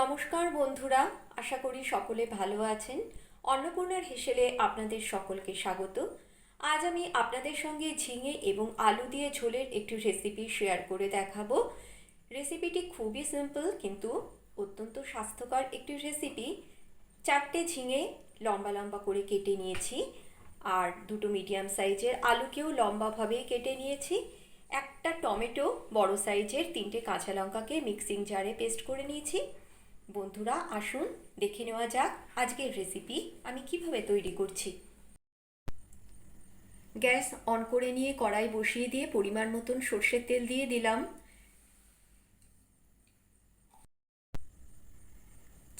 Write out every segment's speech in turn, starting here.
নমস্কার বন্ধুরা, আশা করি সকলে ভালো আছেন। অন্নপূর্ণার হেসেলে আপনাদের সকলকে স্বাগত। আজ আমি আপনাদের সঙ্গে ঝিঙে এবং আলু দিয়ে ঝোলের একটি রেসিপি শেয়ার করে দেখাবো। রেসিপিটি খুবই সিম্পল কিন্তু অত্যন্ত স্বাস্থ্যকর একটি রেসিপি চারটে ঝিঙে লম্বা লম্বা করে কেটে নিয়েছি আর দুটো মিডিয়াম সাইজের আলুকেও লম্বাভাবে কেটে নিয়েছি। একটা টমেটো বড় সাইজের তিনটে কাঁচা লঙ্কাকে মিক্সিং জারে পেস্ট করে নিয়েছি। বন্ধুরা, আসুন দেখে নেওয়া যাক আজকের রেসিপি আমি কীভাবে তৈরি করছি। গ্যাস অন করে নিয়ে কড়াই বসিয়ে দিয়ে পরিমাণ মতন সর্ষের তেল দিয়ে দিলাম।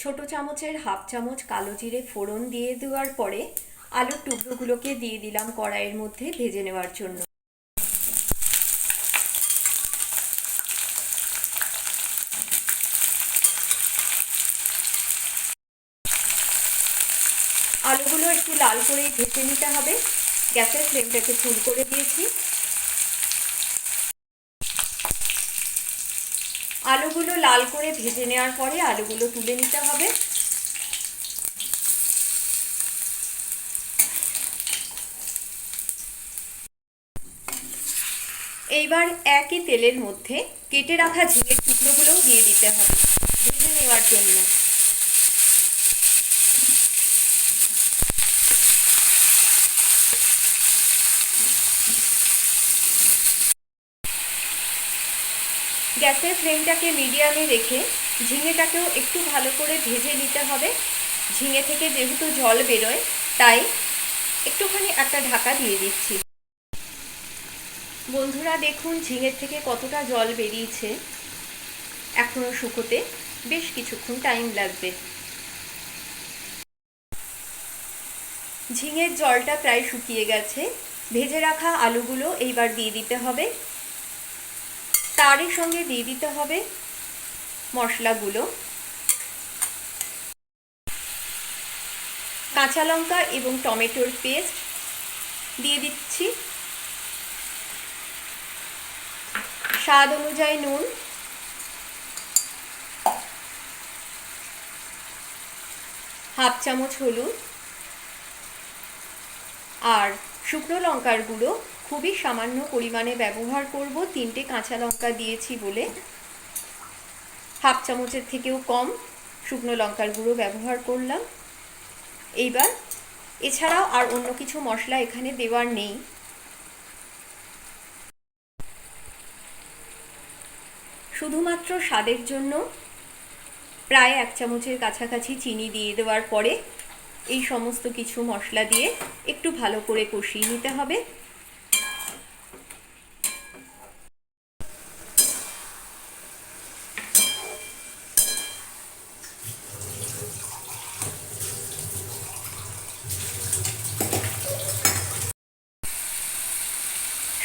ছোট চামচের হাফ চামচ কালো জিরে ফোড়ন দিয়ে দেওয়ার পরে আলুর টুকরোগুলোকে দিয়ে দিলাম কড়াইয়ের মধ্যে ভেজে নেওয়ার জন্য। আলুগুলো একটু লাল করেই ভেজে নিতে হবে। গ্যাসের ফ্লেমটাকে ফুল করে দিয়েছি। আলুগুলো লাল করে ভেজে নেওয়ার পরে আলুগুলো তুলে নিতে হবে। এইবার একই তেলের মধ্যে কেটে রাখা ঝিঙের টুকরোগুলোও দিয়ে দিতে হবে ভেজে নেওয়ার জন্য। গ্যাসের ফ্লেমটাকে মিডিয়ামে রেখে ঝিঙেটাকেও একটু ভালো করে ভেজে নিতে হবে। ঝিঙে থেকে যেহেতু জল বেরোয়, তাই একটুখানি একটা ঢাকা দিয়ে দিচ্ছি। বন্ধুরা, দেখুন ঝিঙের থেকে কতটা জল বেরিয়েছে। এখনও শুকোতে বেশ কিছুক্ষণ টাইম লাগবে। ঝিঙের জলটা প্রায় শুকিয়ে গেছে। ভেজে রাখা আলুগুলো এইবার দিয়ে দিতে হবে। তারই সঙ্গে দিয়ে দিতে হবে মশলাগুলো। কাঁচা লঙ্কা এবং টমেটোর পেস্ট দিয়ে দিচ্ছি। স্বাদ অনুযায়ী নুন। হাফ চামচ হলুদ। আর শুকনো লঙ্কার গুঁড়ো খুবই সামান্য পরিমাণে ব্যবহার করব। তিনটে কাঁচা লঙ্কা দিয়েছি বলে। হাফ চামচের থেকেও কম শুকনো লঙ্কার গুঁড়ো ব্যবহার করলাম। এইবার এছাড়াও আর অন্য কিছু মশলা এখানে দেওয়ার নেই। শুধুমাত্র স্বাদের জন্য প্রায় এক চামচের কাছাকাছি চিনি দিয়ে দেওয়ার পরে এই সমস্ত কিছু মশলা দিয়ে একটু ভালো করে কষিয়ে নিতে হবে।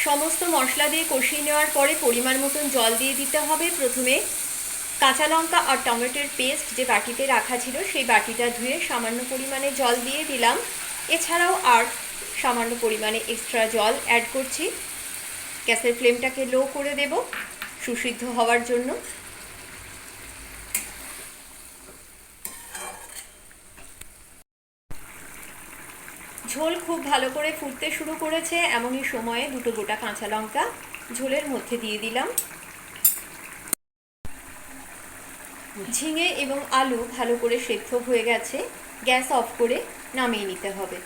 সমস্ত মশলা দিয়ে কষিয়ে নেওয়ার পরে পরিমাণ মতন জল দিয়ে দিতে হবে। প্রথমে কাঁচা লঙ্কা আর টমেটোর পেস্ট যে বাটিতে রাখা ছিল, সেই বাটিটা ধুয়ে সামান্য পরিমাণে জল দিয়ে দিলাম। এছাড়াও আর সামান্য পরিমাণে এক্সট্রা জল অ্যাড করছি। গ্যাসের ফ্লেমটাকে লো করে দেব সুসিদ্ধ হওয়ার জন্য। ঝোল খুব ভালো করে ফুটতে শুরু করেছে। এমনই সময়ে দুটো গোটা কাঁচা লঙ্কা ঝোলের মধ্যে দিয়ে দিলাম। ঝিঙে এবং আলু ভালো করে সেদ্ধ হয়ে গেছে, গ্যাস অফ করে নামিয়ে নিতে হবে।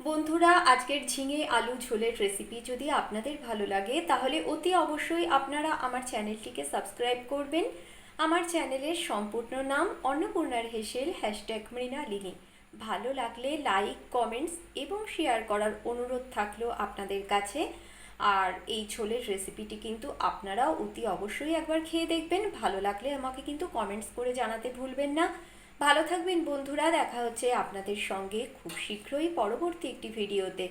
বন্ধুরা, আজকের ঝিঙে আলু ঝোলের রেসিপি যদি আপনাদের ভালো লাগে, তাহলে অতি অবশ্যই আপনারা আমার চ্যানেলটিকে সাবস্ক্রাইব করবেন। আমার চ্যানেলের সম্পূর্ণ নাম অন্নপূর্ণার হেসেল হ্যাশট্যাগ মৃণালিনী। ভালো লাগলে লাইক কমেন্টস এবং শেয়ার করার অনুরোধ থাকল আপনাদের কাছে। আর এই ছোলের রেসিপিটি কিন্তু আপনারাও অতি অবশ্যই একবার খেয়ে দেখবেন। ভালো লাগলে আমাকে কিন্তু কমেন্টস করে জানাতে ভুলবেন না। ভালো থাকবেন বন্ধুরা, দেখা হচ্ছে আপনাদের সঙ্গে খুব শীঘ্রই পরবর্তী একটি ভিডিওতে